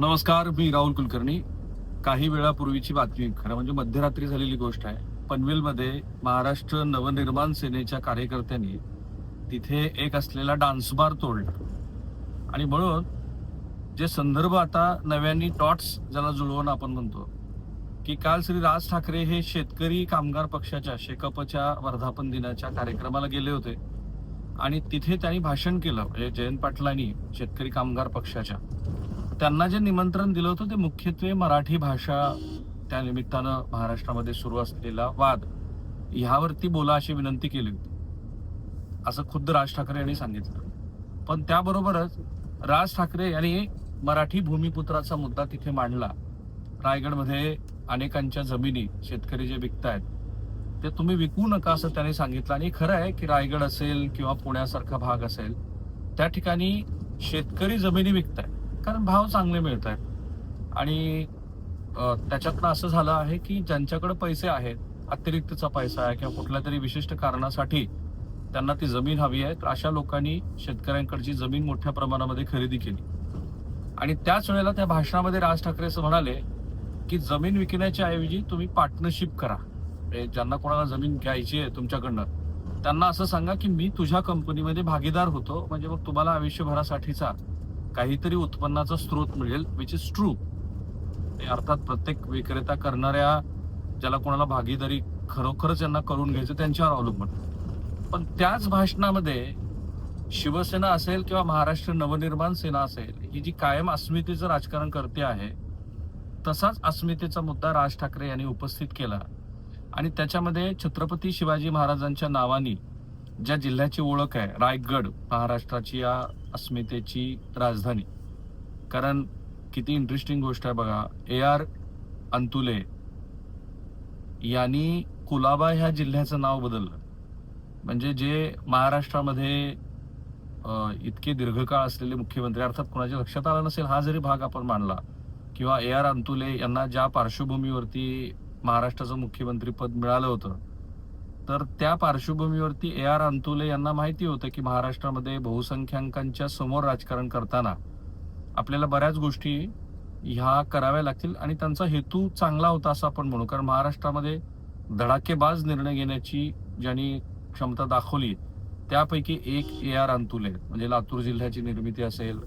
नमस्कार मी राहुल कुलकर्णी. काही वेळापूर्वीची बातमी. खरं म्हणजे मध्यरात्री झालेली गोष्ट आहे. पनवेलमध्ये महाराष्ट्र नवनिर्माण सेनेच्या कार्यकर्त्यांनी तिथे एक असलेला डान्स बार तोडला. आणि म्हणून जे संदर्भ आता नव्याने टॉट्स ज्याला जुळवून आपण म्हणतो की काल श्री राज ठाकरे हे शेतकरी कामगार पक्षाच्या शेकपच्या वर्धापन दिनाच्या कार्यक्रमाला गेले होते. आणि तिथे त्यांनी भाषण केलं म्हणजे जयंत पाटलांनी शेतकरी कामगार पक्षाच्या. त्यांना जे निमंत्रण दिलं होतं ते मुख्यत्वे मराठी भाषा त्या निमित्तानं महाराष्ट्रामध्ये सुरू असलेला वाद. ह्यावरती बोला अशी विनंती केली होती. असं खुद्द राज ठाकरे यांनी सांगितलं. पण त्याबरोबरच राज ठाकरे यांनी मराठी भूमिपुत्राचा मुद्दा तिथे मांडला. रायगडमध्ये अनेकांच्या जमिनी शेतकरी जे विकतायत ते तुम्ही विकू नका असं त्याने सांगितलं. आणि खरं आहे की रायगड असेल किंवा पुण्यासारखा भाग असेल त्या ठिकाणी शेतकरी जमिनी विकतायत. कारण भाव चांगले मिळत आहेत आणि त्याच्यातनं असं झालं आहे की ज्यांच्याकडे पैसे आहेत अतिरिक्तचा पैसा आहे किंवा कुठल्या तरी विशिष्ट कारणासाठी त्यांना ती जमीन हवी आहे तर अशा लोकांनी शेतकऱ्यांकडची जमीन मोठ्या प्रमाणामध्ये खरेदी केली. आणि त्याच वेळेला त्या भाषणामध्ये राज ठाकरे असं म्हणाले की जमीन विकण्याच्या ऐवजी तुम्ही पार्टनरशिप करा. म्हणजे ज्यांना कोणाला जमीन घ्यायची आहे तुमच्याकडनं त्यांना असं सांगा की मी तुझ्या कंपनीमध्ये भागीदार होतो म्हणजे मग तुम्हाला आयुष्यभरासाठीचा काहीतरी उत्पन्नाचा स्रोत मिळेल विच इज ट्रू अर्थात प्रत्येक विक्रेता करणाऱ्या ज्याला कोणाला भागीदारी खरोखरच यांना करून घ्यायचं त्यांच्यावर अवलंबून. पण त्याच भाषणामध्ये शिवसेना असेल किंवा महाराष्ट्र नवनिर्माण सेना असेल ही जी कायम अस्मितेचं राजकारण करते आहे तसाच अस्मितेचा मुद्दा राज ठाकरे यांनी उपस्थित केला. आणि त्याच्यामध्ये छत्रपती शिवाजी महाराजांच्या नावानी ज्या जिल्ह्याची ओळख आहे रायगड महाराष्ट्राची या अस्मितेची राजधानी. कारण किती इंटरेस्टिंग गोष्ट आहे बघा ए आर अंतुले यांनी कुलाबा ह्या जिल्ह्याचं नाव बदललं. म्हणजे जे महाराष्ट्रामध्ये इतके दीर्घकाळ असलेले मुख्यमंत्री अर्थात कोणाच्या लक्षात आला नसेल हा जरी भाग आपण मांडला किंवा ए आर अंतुले यांना ज्या पार्श्वभूमीवरती महाराष्ट्राचं मुख्यमंत्रीपद मिळालं होतं तर त्या पार्श्वभूमीवरती ए आर अंतुले यांना माहिती होतं की महाराष्ट्रामध्ये बहुसंख्याकांच्या समोर राजकारण करताना आपल्याला बऱ्याच गोष्टी ह्या कराव्या लागतील आणि त्यांचा हेतू चांगला होता असं आपण म्हणू. कारण महाराष्ट्रामध्ये धडाकेबाज निर्णय घेण्याची ज्यांनी क्षमता दाखवली त्यापैकी एक ए आर अंतुले. म्हणजे लातूर जिल्ह्याची निर्मिती असेल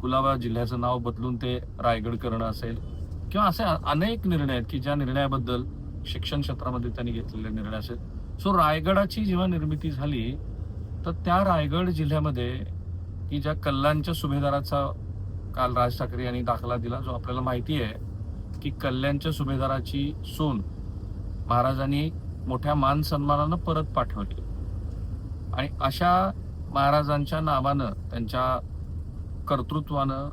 कुलाबा जिल्ह्याचं नाव बदलून ते रायगड करणं असेल किंवा असे अनेक निर्णय आहेत की ज्या निर्णयाबद्दल शिक्षण क्षेत्रामध्ये त्यांनी घेतलेले निर्णय असेल. सो रायगडाची जेव्हा निर्मिती झाली तर त्या रायगड जिल्ह्यामध्ये की ज्या कल्याणच्या सुभेदाराचा काल राज ठाकरे यांनी दाखला दिला जो आपल्याला माहिती आहे की कल्याणच्या सुभेदाराची सून महाराजांनी मोठ्या मान सन्मानानं परत पाठवली. आणि अशा महाराजांच्या नावानं त्यांच्या कर्तृत्वानं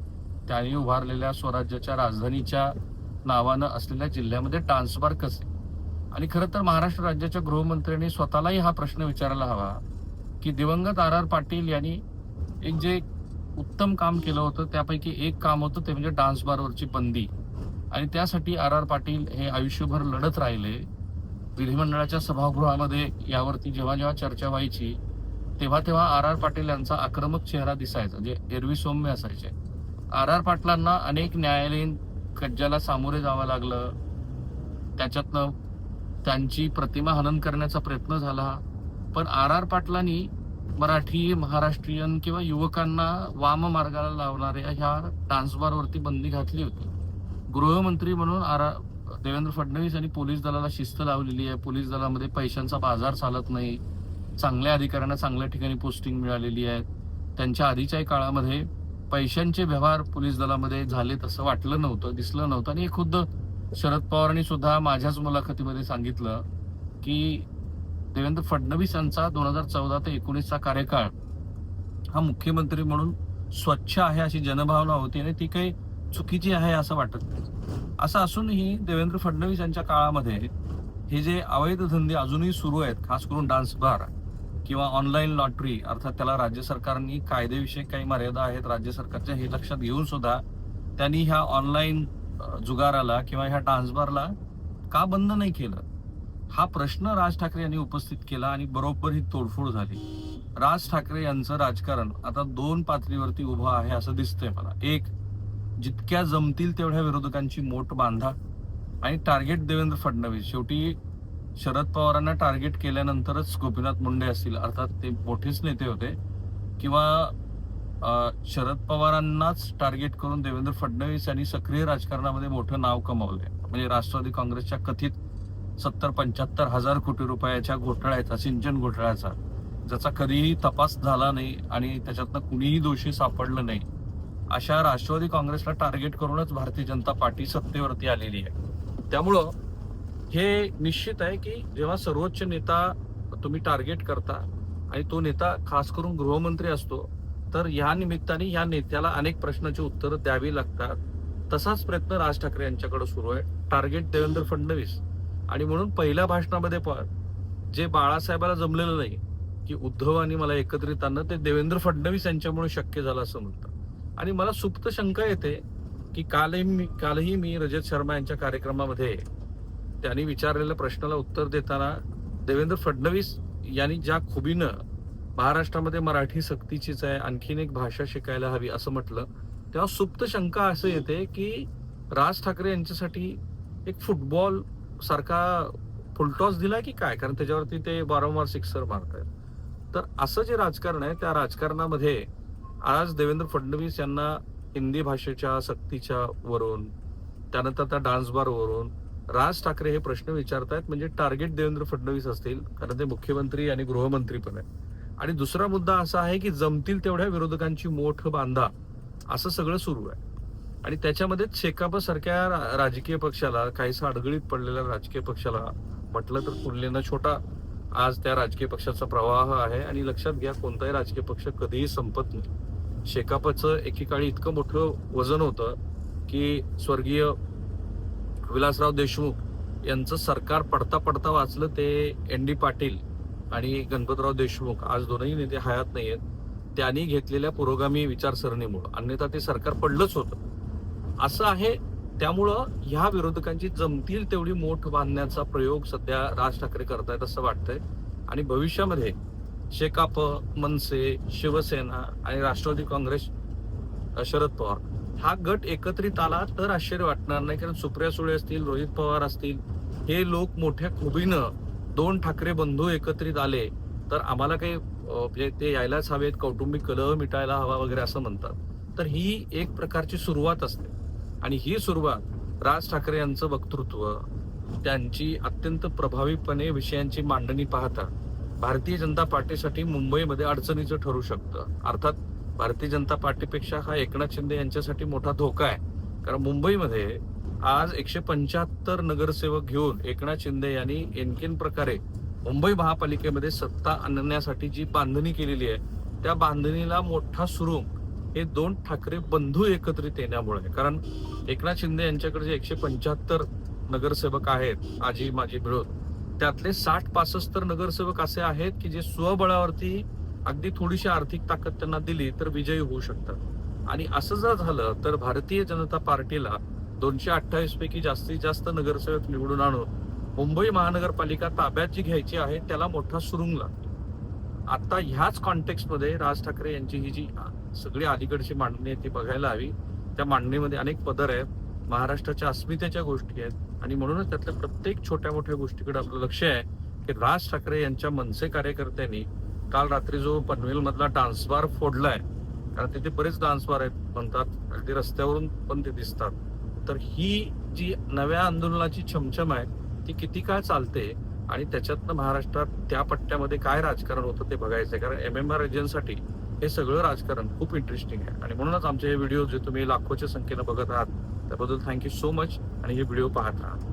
त्यांनी उभारलेल्या स्वराज्याच्या राजधानीच्या नावानं असलेल्या जिल्ह्यामध्ये ट्रान्सफर कसे आणि खरं तर महाराष्ट्र राज्याच्या गृहमंत्र्यांनी स्वतःलाही हा प्रश्न विचारायला हवा की दिवंगत आर आर पाटील यांनी एक जे उत्तम काम केलं होतं त्यापैकी एक काम होतं ते म्हणजे डान्स बारवरची बंदी. आणि त्यासाठी आर आर पाटील हे आयुष्यभर लढत राहिले. विधिमंडळाच्या सभागृहामध्ये यावरती जेव्हा जेव्हा चर्चा व्हायची तेव्हा तेव्हा आर आर पाटील यांचा आक्रमक चेहरा दिसायचा जे एरवी सौम्य असायचे. आर आर पाटलांना अनेक न्यायालयीन कज्जाला सामोरे जावं लागलं. त्याच्यातनं त्यांची प्रतिमा हनन करण्याचा प्रयत्न झाला. पण आर आर पाटलांनी मराठी महाराष्ट्रीयन किंवा युवकांना वाम मार्गाला लावणाऱ्या ह्या डान्सबारवरती बंदी घातली होती. गृहमंत्री म्हणून आर देवेंद्र फडणवीस यांनी पोलीस दलाला शिस्त लावलेली आहे. पोलीस दलामध्ये पैशांचा बाजार चालत नाही. चांगल्या अधिकाऱ्यांना चांगल्या ठिकाणी पोस्टिंग मिळालेली आहे त्यांच्या आधीच्याही काळामध्ये पैशांचे व्यवहार पोलीस दलामध्ये झाले तसं वाटलं नव्हतं दिसलं नव्हतं. आणि हे खुद्द शरद पवारांनी सुद्धा माझ्याच मुलाखतीमध्ये सांगितलं की देवेंद्र फडणवीस यांचा दोन हजार चौदा ते एकोणीसचा कार्यकाळ हा मुख्यमंत्री म्हणून स्वच्छ आहे अशी जनभावना होती आणि ती काही चुकीची आहे असं वाटत नाही. असं असूनही देवेंद्र फडणवीस यांच्या काळामध्ये हे जे अवैध धंदे अजूनही सुरू आहेत खास करून डान्स बार किंवा ऑनलाईन लॉटरी अर्थात त्याला राज्य सरकारनी कायदेविषयक काही मर्यादा आहेत राज्य सरकारच्या हे लक्षात घेऊन सुद्धा त्यांनी ह्या ऑनलाईन जुगाराला किंवा ह्या डान्स का बंद नाही केलं? हा प्रश्न राज ठाकरे यांनी उपस्थित केला आणि बरोबर ही तोडफोड झाली. राज ठाकरे यांचं राजकारण आता दोन पातळीवरती उभं आहे असं दिसतंय मला. एक जितक्या जमतील तेवढ्या विरोधकांची मोठ बांधा. आणि टार्गेट देवेंद्र फडणवीस शेवटी शरद पवारांना टार्गेट केल्यानंतरच गोपीनाथ मुंडे असतील अर्थात ते मोठेच नेते होते किंवा शरद पवारांनाच टार्गेट करून देवेंद्र फडणवीस यांनी सक्रिय राजकारणामध्ये मोठं नाव कमावलंय. म्हणजे राष्ट्रवादी काँग्रेसच्या कथित सत्तर पंच्याहत्तर हजार कोटी रुपयाच्या घोटाळ्याचा सिंचन घोटाळ्याचा. ज्याचा कधीही तपास झाला नाही आणि त्याच्यातनं कुणीही दोषी सापडलं नाही. अशा राष्ट्रवादी काँग्रेसला टार्गेट करूनच भारतीय जनता पार्टी सत्तेवरती आलेली आहे. त्यामुळं हे निश्चित आहे की जेव्हा सर्वोच्च नेता तुम्ही टार्गेट करता आणि तो नेता खास करून गृहमंत्री असतो तर ह्या निमित्ताने या नेत्याला अनेक प्रश्नाची उत्तरं द्यावी लागतात. तसाच प्रयत्न राज ठाकरे यांच्याकडे सुरू आहे. टार्गेट देवेंद्र फडणवीस. आणि म्हणून पहिल्या भाषणामध्ये पण जे बाळासाहेबाला जमलेलं नाही की उद्धव आणि मला एकत्रित आणणं ते देवेंद्र फडणवीस यांच्यामुळे शक्य झालं असं म्हणतात. आणि मला सुप्त शंका येते की कालही मी कालही मी रजत शर्मा यांच्या कार्यक्रमामध्ये त्यांनी विचारलेल्या प्रश्नाला उत्तर देताना देवेंद्र फडणवीस यांनी ज्या खुबीनं महाराष्ट्रामध्ये मराठी सक्तीचीच आहे आणखीन एक भाषा शिकायला हवी असं म्हटलं. तेव्हा सुप्त शंका असं येते की राज ठाकरे यांच्यासाठी एक फुटबॉल सारखा फुलटॉस दिला की काय? कारण त्याच्यावरती ते वारंवार सिक्सर मारतायत. तर असं जे राजकारण आहे त्या राजकारणामध्ये आज देवेंद्र फडणवीस यांना हिंदी भाषेच्या सक्तीच्या वरून त्यानंतर त्या डान्स बार वरून राज ठाकरे हे प्रश्न विचारतायत म्हणजे टार्गेट देवेंद्र फडणवीस असतील कारण ते मुख्यमंत्री आणि गृहमंत्री पण आहेत. आणि दुसरा मुद्दा असा आहे की जमतील तेवढ्या विरोधकांची मोठ बांधा असं सगळं सुरू आहे. आणि त्याच्यामध्येच शेकाप सारख्या रा- राजकीय पक्षाला काहीसा अडगळीत पडलेल्या राजकीय पक्षाला म्हटलं तर तुलनेनं छोटा आज त्या राजकीय पक्षाचा प्रवाह आहे आणि लक्षात घ्या कोणताही राजकीय पक्ष कधीही संपत नाही. शेकापचं एकेकाळी इतकं मोठं वजन होतं की स्वर्गीय विलासराव देशमुख यांचं सरकार पडता पडता वाचलं ते एन डी पाटील आणि गणपतराव देशमुख आज दोनही नेते हयात नाहीयेत त्यांनी घेतलेल्या पुरोगामी विचारसरणीमुळं अन्यथा ते सरकार पडलंच होतं. असं आहे त्यामुळं ह्या विरोधकांची जमतील तेवढी मोठ बांधण्याचा प्रयोग सध्या राज ठाकरे करतायत असं वाटतंय. आणि भविष्यामध्ये शेकाप मनसे शिवसेना आणि राष्ट्रवादी काँग्रेस शरद पवार हा गट एकत्रित आला तर आश्चर्य वाटणार नाही कारण सुप्रिया सुळे असतील रोहित पवार असतील हे लोक मोठ्या खुबीनं दोन ठाकरे बंधू एकत्रित आले तर आम्हाला काही म्हणजे ते यायलाच हवेत कौटुंबिक कलह मिटायला हवा वगैरे असं म्हणतात. तर ही एक प्रकारची सुरुवात असते. आणि ही सुरुवात राज ठाकरे यांचं वक्तृत्व त्यांची अत्यंत प्रभावीपणे विषयांची मांडणी पाहता भारतीय जनता पार्टीसाठी मुंबईमध्ये अडचणीचं ठरू शकतं. अर्थात भारतीय जनता पार्टीपेक्षा हा एकनाथ शिंदे यांच्यासाठी मोठा धोका आहे. कारण मुंबईमध्ये आज एकशे पंच्याहत्तर नगरसेवक घेऊन एकनाथ शिंदे यांनी एनकेन प्रकारे मुंबई महापालिकेमध्ये सत्ता आणण्यासाठी जी बांधणी केलेली आहे त्या बांधणीला मोठा सुरुंग हे दोन ठाकरे बंधू एकत्रित येण्यामुळे आहे. कारण एकनाथ शिंदे यांच्याकडे जे एकशे पंच्याहत्तर नगरसेवक आहेत आजी माझी मिळून त्यातले साठ पासष्ट नगरसेवक असे आहेत की जे स्वबळावरती अगदी थोडीशी आर्थिक ताकद त्यांना दिली तर विजयी होऊ शकतात आणि असं जर झालं तर भारतीय जनता पार्टीला दोनशे अठ्ठावीस पैकी जास्तीत जास्त नगरसेवक निवडून आणून मुंबई महानगरपालिका ताब्यात जी घ्यायची आहे त्याला मोठा सुरुंग लागतो. आता ह्याच कॉन्टेक्स्टमध्ये राज ठाकरे यांची ही जी सगळी अलीकडची मांडणी आहे ती बघायला हवी. त्या मांडणीमध्ये अनेक पदर आहेत. महाराष्ट्राच्या अस्मितेच्या गोष्टी आहेत. आणि म्हणूनच त्यातल्या प्रत्येक छोट्या मोठ्या गोष्टीकडे आपलं लक्ष आहे की राज ठाकरे यांच्या मनसे कार्यकर्त्यांनी काल रात्री जो पनवेलमधला डान्सबार फोडलाय कारण तिथे बरेच डान्सबार आहेत म्हणतात. अगदी रस्त्यावरून पण ते दिसतात. तर ही जी नव्या आंदोलनाची छमछम आहे ती किती काळ चालते आणि त्याच्यातनं महाराष्ट्रात त्या पट्ट्यामध्ये काय राजकारण होतं ते बघायचं आहे. कारण एम एम आर एजंटसाठी हे सगळं राजकारण खूप इंटरेस्टिंग आहे. आणि म्हणूनच आमचे हे व्हिडिओ जे तुम्ही लाखोच्या संख्येनं बघत आहात त्याबद्दल थँक्यू सो मच आणि हे व्हिडिओ पाहत राहा